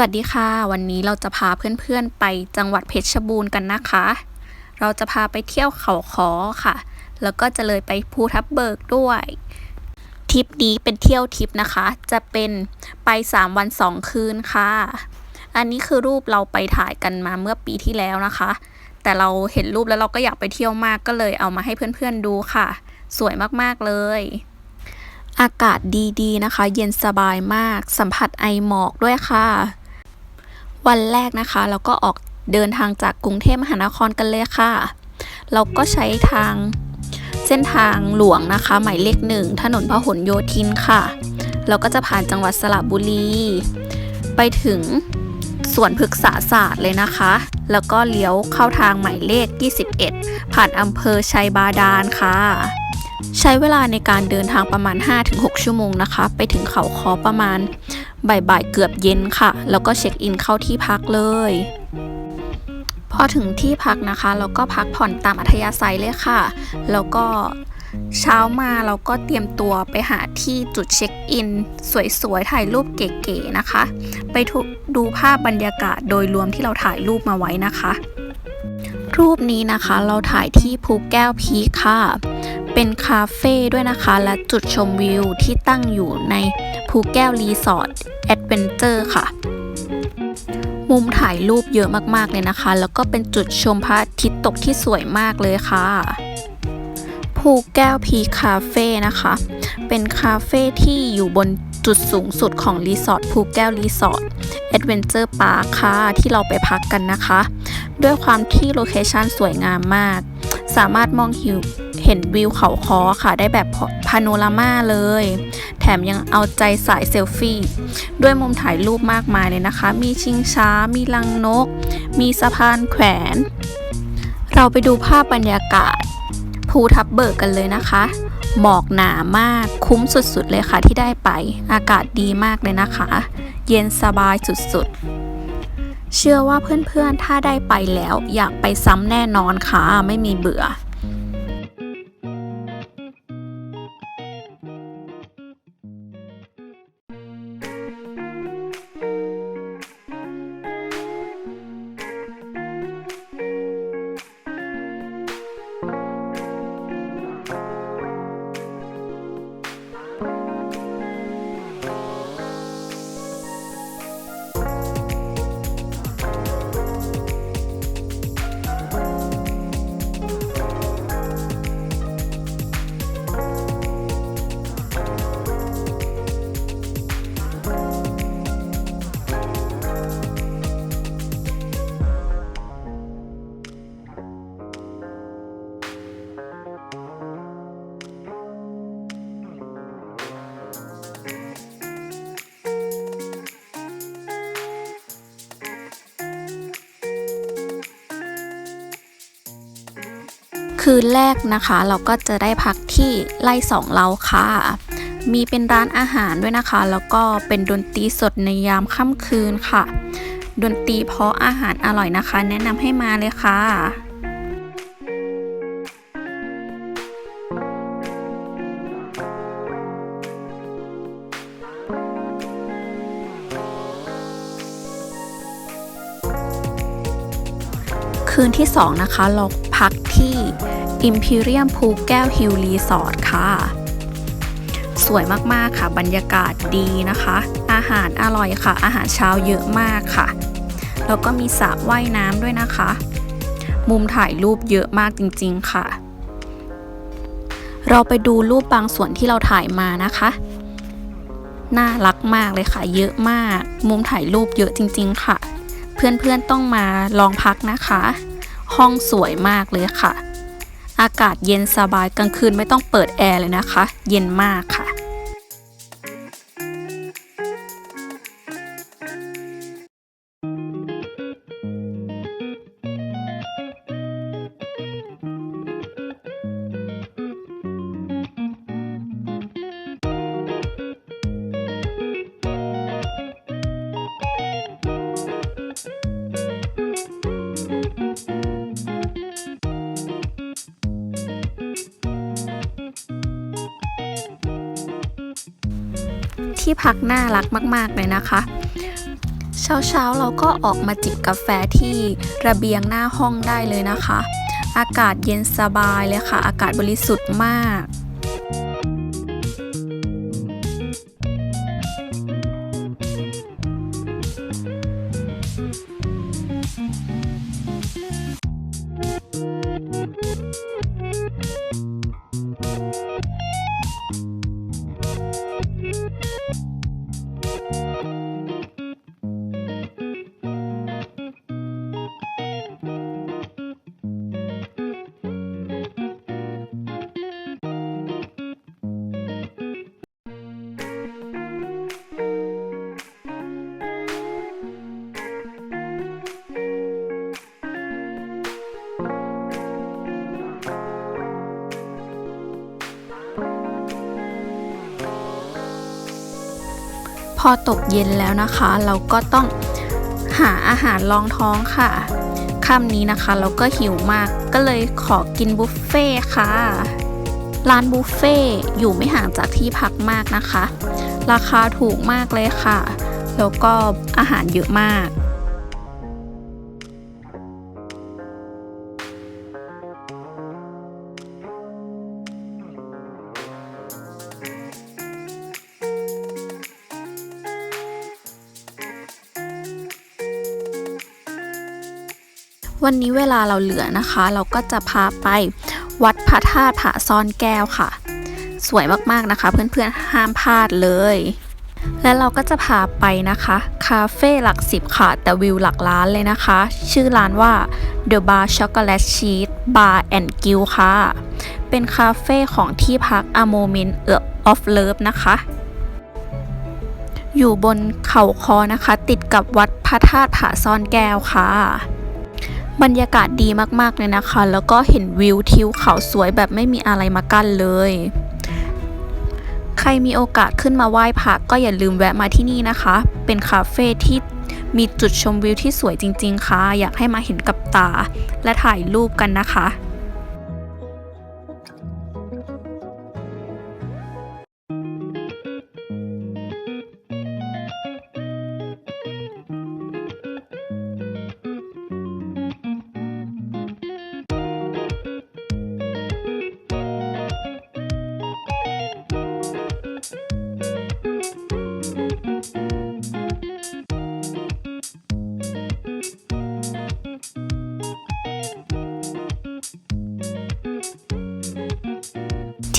วัสดีค่ะ วันนี้เราจะพาเพื่อนๆไปจังหวัดเพชรบูรณ์กันนะคะ เราจะพาไปเที่ยวเขาคอค่ะ แล้วก็จะเลยไปภูทับเบิกด้วยทริปนี้เป็นเที่ยวทริปนะคะ จะเป็นไป 3 วัน 2 คืนค่ะ อันนี้คือรูปเราไปถ่ายกันมาเมื่อปีที่แล้วนะคะ แต่เราเห็นรูปแล้วเราก็อยากไปเที่ยวมากก็เลยเอามาให้เพื่อนๆดูค่ะ สวยมากๆเลยอากาศดีๆนะคะ เย็นสบายมาก สัมผัสไอหมอกด้วยค่ะ วันแรกนะคะ เราก็ออกเดินทางจากกรุงเทพมหานครกันเลยค่ะ เราก็ใช้ทางเส้นทางหลวงนะคะ หมายเลขหนึ่งถนนพหลโยธินค่ะ เราก็จะผ่านจังหวัดสระบุรี ไปถึงสวนพฤกษาศาสตร์เลยนะคะ แล้วก็เลี้ยวเข้าทางหมายเลข 21 ผ่านอำเภอชัยบาดาลค่ะ ใช้เวลาในการเดินทางประมาณ 5-6 ชั่วโมงนะคะ ไปถึงเขาคอประมาณ บ่ายๆเกือบเย็นค่ะ แล้วก็เช็คอินเข้าที่พักเลย พอถึงที่พักนะคะ เราก็พักผ่อนตามอัธยาศัยเลยค่ะ แล้วก็เช้ามาเราก็เตรียมตัวไปหาที่จุดเช็คอิน สวยๆ ถ่ายรูปเก๋ๆนะคะ ไปดูภาพบรรยากาศโดยรวมที่เราถ่ายรูปมาไว้นะคะ รูปนี้นะคะเราถ่ายที่ภูแก้วพีค่ะ เป็นคาเฟ่ด้วยนะคะ และจุดชมวิวที่ตั้งอยู่ใน ภูแก้วรีสอร์ทแอดเวนเจอร์ค่ะ มุมถ่ายรูปเยอะมากๆเลยนะคะ แล้วก็เป็นจุดชมพระอาทิตย์ตกที่สวยมากเลยค่ะภูแก้วพีคาเฟ่นะคะ เป็นคาเฟ่ที่อยู่บนจุดสูงสุดของรีสอร์ทภูแก้วรีสอร์ทแอดเวนเจอร์พาร์คค่ะที่เราไปพักกันนะคะ ด้วยความที่โลเคชันสวยงามมาก สามารถมองหิวเห็นวิวเขาคอค่ะ ได้แบบพาโนรามาเลย แถมยังเอาใจสายเซลฟี่ ด้วยมุมถ่ายรูปมากมายเลยนะคะ มีชิงช้า มีลังนก มีสะพานแขวน เราไปดูภาพบรรยากาศภูทับเบิกกันเลยนะคะ หมอกหนามากคุ้มสุดๆเลยค่ะที่ได้ไป อากาศดีมากเลยนะคะ เย็นสบายสุดๆ เชื่อว่าเพื่อนๆ ถ้าได้ไปแล้วอยากไปซ้ำแน่นอนค่ะ ไม่มีเบื่อ คืนแรกนะคะ เราก็จะได้พักที่ไล่สองเราค่ะ มีเป็นร้านอาหารด้วยนะคะ แล้วก็เป็นดนตรีสดในยามค่ำคืนค่ะ ดนตรีเพราะอาหารอร่อยนะคะ แนะนำให้มาเลยค่ะ คืนที่ 2 นะคะ เราพักที่ Imperium ภูแก้วฮิลรีสอร์ทค่ะ สวยมาก ๆ ค่ะ บรรยากาศดีนะคะ อาหารอร่อยค่ะ อาหารเช้าเยอะมากค่ะ แล้วก็มีสระว่ายน้ำด้วยนะคะ มุมถ่ายรูปเยอะมากจริง ๆ ค่ะ เราไปดูรูปบางส่วนที่เราถ่ายมานะคะ น่ารักมากเลยค่ะ เยอะมาก มุมถ่ายรูปเยอะจริง ๆ ค่ะ เพื่อนๆต้องมาลองพักนะคะ ห้องสวยมากเลยค่ะ อากาศเย็นสบายกลางคืนไม่ต้องเปิดแอร์เลยนะคะ เย็นมากค่ะ ที่พักน่ารักมาก ๆ เลยนะคะ เช้าๆเราก็ออกมาจิบกาแฟที่ระเบียงหน้าห้องได้เลยนะคะ อากาศเย็นสบายเลยค่ะ อากาศบริสุทธิ์มาก อตกเย็นแล้วนะคะ เราก็ต้องหาอาหารรองท้องค่ะค่ำนี้นะคะ เราก็หิวมากก็เลยขอกินบุฟเฟ่ค่ะ ร้านบุฟเฟ่อยู่ไม่ห่างจากที่พักมากนะคะ ราคาถูกมากเลยค่ะ แล้วก็อาหารเยอะมาก วันนี้เวลาเราเหลือนะคะ เราก็จะพาไปวัดพระธาตุผาซ่อนแก้วค่ะ สวยมากๆนะคะ เพื่อนๆห้ามพลาดเลย และเราก็จะพาไปนะคะ คาเฟ่หลักสิบค่ะ แต่วิวหลักล้านเลยนะคะ ชื่อร้านว่า The Bar Chocolate Sheet Bar and Grill ค่ะ เป็นคาเฟ่ของที่พัก A Moment of Love นะคะอยู่บนเขาคอนะคะ ติดกับวัดพระธาตุผาซ่อนแก้วค่ะ บรรยากาศดีมากๆเลยนะคะ แล้วก็เห็นวิวทิวเขาสวยแบบไม่มีอะไรมากั้นเลย ใครมีโอกาสขึ้นมาไหว้พระก็อย่าลืมแวะมาที่นี่นะคะ เป็นคาเฟ่ที่มีจุดชมวิวที่สวยจริง ๆ ค่ะ อยากให้มาเห็นกับตา และถ่ายรูปกันนะคะ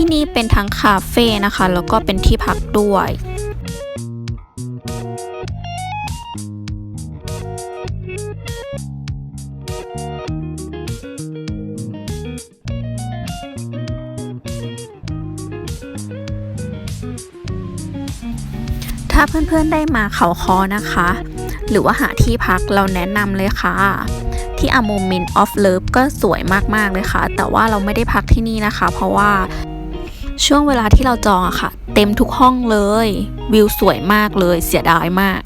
ที่นี่เป็นทั้งคาเฟ่นะคะ แล้วก็เป็นที่พักด้วยถ้าเพื่อนๆได้มาเขาคอนะคะ หรือว่าหาที่พักเราแนะนำเลยค่ะ ที่อ A Moment of Love ก็สวยมากๆเลยค่ะ แต่ว่าเราไม่ได้พักที่นี่นะคะ เพราะว่า ช่วงเวลาที่เราจองอะค่ะ เต็มทุกห้องเลย วิวสวยมากเลยเสียดายมาก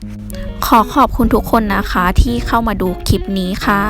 ขอขอบคุณทุกคนนะคะที่เข้ามาดูคลิปนี้ค่ะ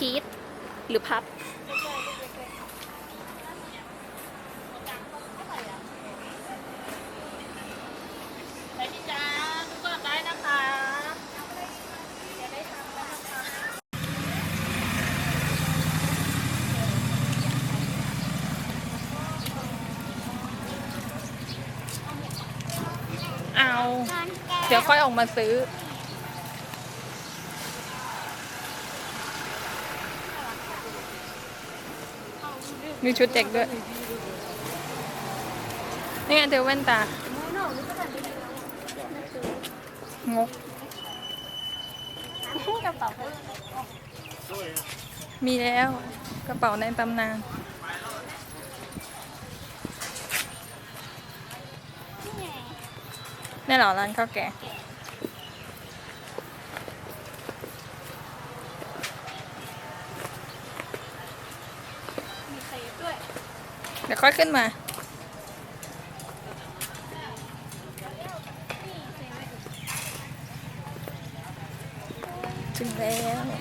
พีทหรือพับไปพี่จ้าทุกคนได้นะคะเอา เดี๋ยวค่อยออกมาซื้อ มีชุดเด็กด้วย นี่ไงเธอแว่นตางกกระเป๋ามีแล้วกระเป๋าในตำนานนี่เหรอร้านข้าวแกง มีเซฟด้วย เดี๋ยว ค่อยขึ้นมา ถึงแล้ว